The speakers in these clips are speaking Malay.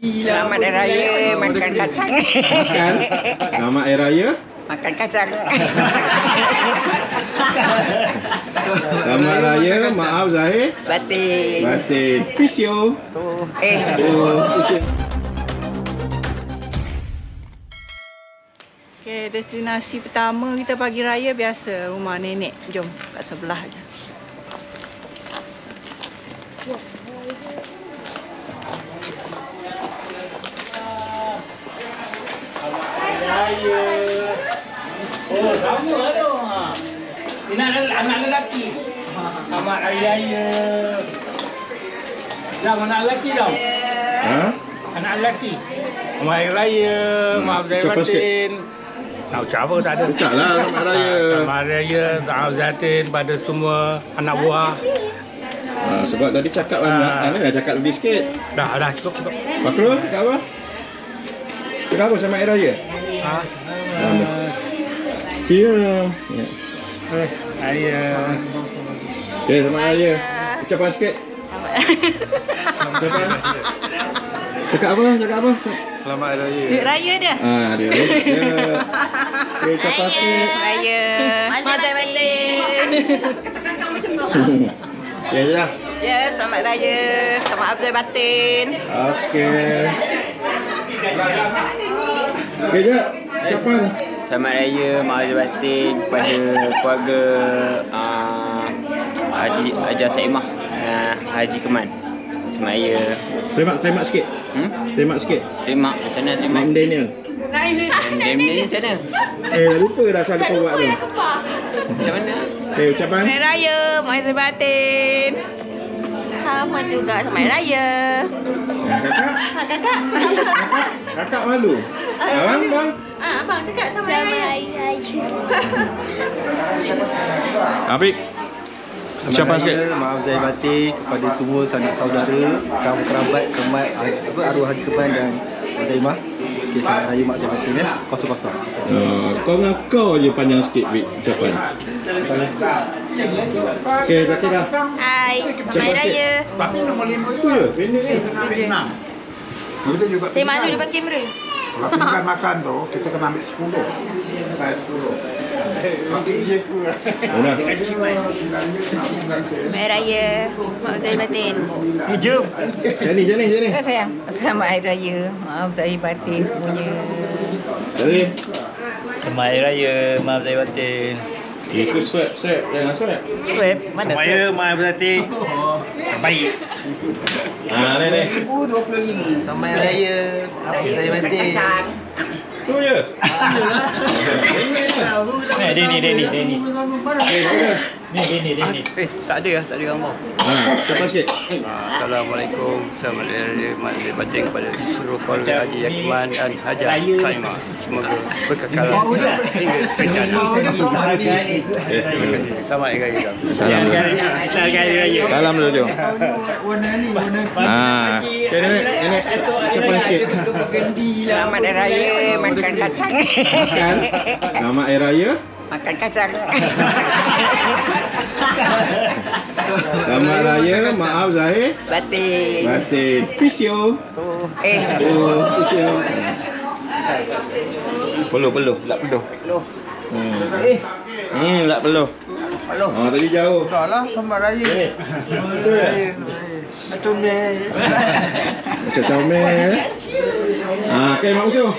Selamat Hari Raya makan kacang. Makan. Selamat Hari Raya. makan kacang. Selamat Raya. Maaf Zahir. Batin. Batin. Pisio. Oh, eh. Oh. Okay, destinasi pertama kita pagi raya biasa rumah nenek. Jom kat sebelah je. Oh, sama tu. Ha. Ini anak, anak lelaki. Selamat Hari Raya. Dah anak lelaki dah. Ha? Anak lelaki. Selamat Hari Raya. Hmm, Maaf saya batin. Tak ucap apa tak ada. Ucap lah Selamat Raya. Selamat Hari Raya. Maaf batin pada semua anak buah. Ha, sebab tadi cakap banyak. Ah. Mana dah cakap lebih sikit. Dah, dah cukup cukup. Fakrul, cakap apa? Cakap apa Selamat Hari Raya? Ha. Mana? Cia. Ya. Eh, Raya. Okay, Selamat Raya. Ucapan sikit. Ucapan. Cakap apa? Cakap apa? Selamat Hari Raya. Duit raya dia. Ah, dia. dia. Okay, ucapan sikit. Raya. Mazai batin. Ya, lah. Ya, selamat raya. Selamat Abdul Batin. Okey. Okey, je. Ucapan. Selamat Raya Lahir Batin kepada keluarga uh, Haji Haji Saimah uh, Haji Keman. Selamat Raya. Terima, terima sikit. Hmm? Terima sikit. Terima macam mana terima? Naim Daniel. Dia ni macam mana? Eh, dah lupa dah asal lupa buat tu. Macam mana? Okey, ucapan. Selamat raya, Mazai Batin. Sama juga, selamat raya. Ha, kakak. kakak. Kakak, kakak malu. Abang, bang. Ah, abang cakap selamat raya. Habis. Ucapan sikit. Maaf Zahir Batin kepada semua sanak saudara, kamu kerabat, kemat, apa, arwah Haji Keman dan Zaimah. Okay, selamat raya Mak Zahir Batin ya. Kosong-kosong. Uh, kau dengan kau je panjang sikit, Bik, ucapan. Okey, tak kira. Hai, selamat raya. Itu je, pendek ni. Kita juga Saya malu depan kamera. Kalau makan tu, kita kena ambil 10. Saya 10. Mana? Selamat raya. Mak Zahir Batin. Jani, Jani, Jani. Ya, sayang. Selamat Hari Raya. Maaf Zahir Batin semuanya. Jani. Selamat Hari Raya, maaf saya batin. Itu swab, swab. Jangan swab. Swab, mana swab? Maaf Batin. Baik. Ha, ni, ni. Selamat Hari Raya. Saya batin. Tu je. Eh, Denny, Denny, Denny. Eh, mana? Ni, Denny, Denny. Eh, tak ada lah, tak ada gambar. Ha, ucapan sikit. Assalamualaikum. Selamat Hari Raya Mak Lahir Batin kepada seluruh keluarga Haji Yakiman dan Haji Saimah. Semoga berkekal hingga kencana. Eh, Selamat Hari Raya. Salam dulu. Selamat Hari Raya. Salam dulu, jom. Ha. Okay, nenek, nenek, ucapan sikit. Selamat Hari Raya makan kacang. Makan. Selamat Hari Raya. Makan kacang. Selamat Raya. Maaf Zahir. Batin. Batin. Pisio. Oh, eh. Oh, pisio. Peluh, peluh. Lak peluh. Hmm. Hmm, lak peluh. Oh, tadi jauh. Dah lah, selamat raya. Ni. Betul ya? Macam ni. Macam comel. eh? Ah, okey Mak Usuh.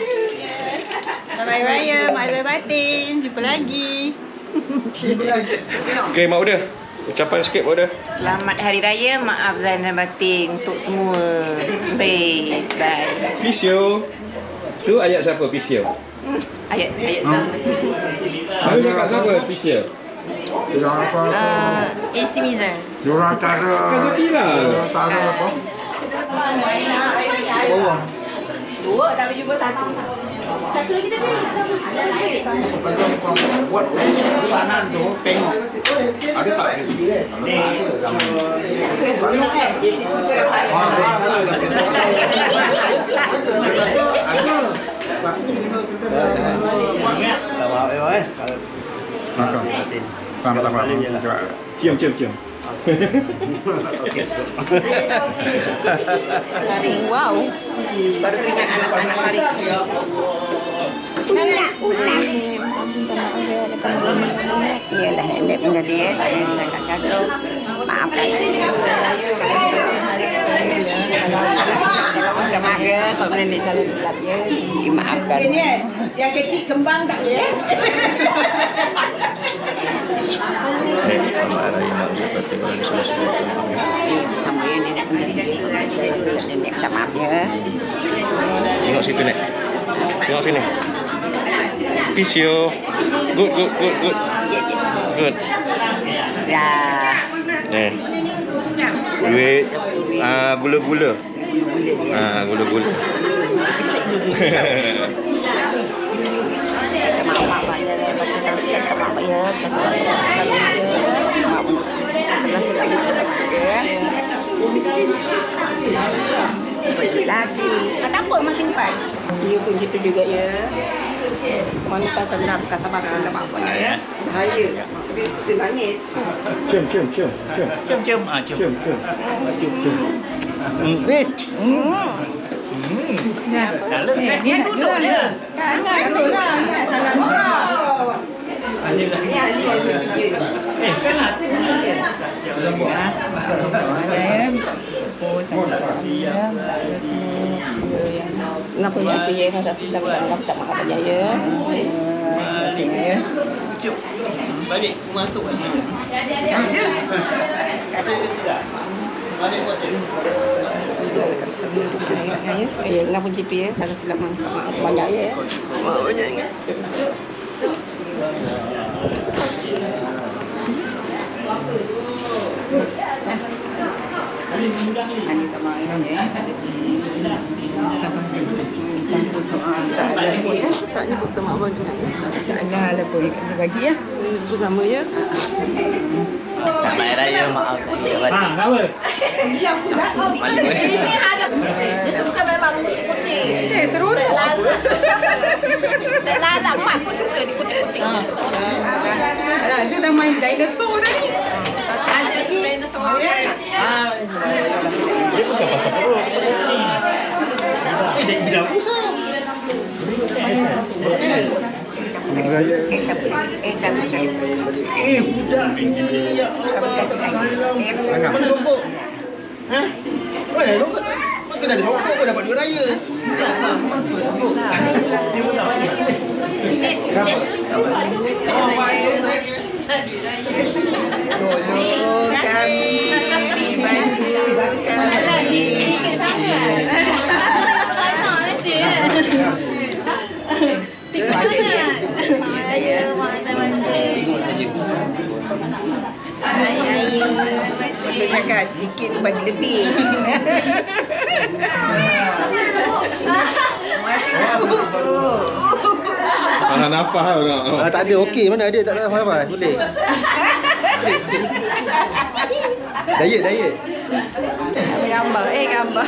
Hari raya, Mak Zahir Batin. Jumpa lagi. Okey Mak Uda. Ucapan sikit Mak Uda. Selamat Hari Raya. Maaf Zainal Batin untuk semua. Baik. Bye. Pisio. Tu ayat siapa Pisio? Ayat ayat sama. Selalu cakap siapa Pisio? Yang apa? Uh, Istimizar. Diorang cara... Kan Zakira. Diorang cara apa? Dua, tapi jumpa satu. Satu lagi tadi. Buat pesanan tu, tengok. Ada tak? Makan. Sama-sama. Cium, cium, cium. Wow. Baru teringat anak-anak hari. Unak, unak. Iyalah nenek punya dia, saya nak kacau. Maafkan. Kalau ada marah, kalau nenek salah silap ya, dimaafkan. Yang kecil kembang tak ya? Hari raya mak Abdul Batin kepada seluruh seluruh Sama ya nenek punya dia, nenek minta maaf ya. Tengok situ nek. Tengok sini. Peace yo. Good, good, good, good. Good. Ya. Eh. Duit ah gula-gula. Ah gula-gula. Ya. Maaf ya. Maaf. Lagi. Tak apa masih simpan. Dia pun gitu juga ya. Mana tak senang kasar basah tak apa ya. Bahaya. Dia nangis. Cium, cium, cium, cium. Cium cium. Ah cium. Cium, cium. Dalam kan. Dia duduk dia. Eh kan lah. Kenapa mati ya? Saya sedang dalam tak makan aja ya. Ya. Balik masuk aja. Ya, kenapa gitu ya? Saya sedang makan banyak ya. Mau banyak ya. Ani sama ya. Tak nyebut sama abang juga. Insyaallah ada pun bagi ya. Itu sama ya. Selamat Hari Raya mak saya. Ha, apa? Dia suka memang putih-putih. Eh seru tu. Tak lalang mak pun suka di putih-putih. Alah, dia dah main dinosaur dah ni. Ada dinosaur. Dia bukan pasal perut. Eh, dah bilang pusat. Eh, budak ni ya Allah tak sayang. Mana rokok? Ha? Mana rokok? Kau kena ada rokok kau dapat duit raya. Oh, baik. Dulu kami Dia cakap sikit tu bagi lebih. Tahan nafas tau nak. Ah, tak ada okey mana ada tak tahu apa boleh. Diet diet. Gambar, eh gambar.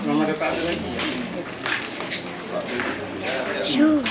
Mama dapat ada lagi. Shoo.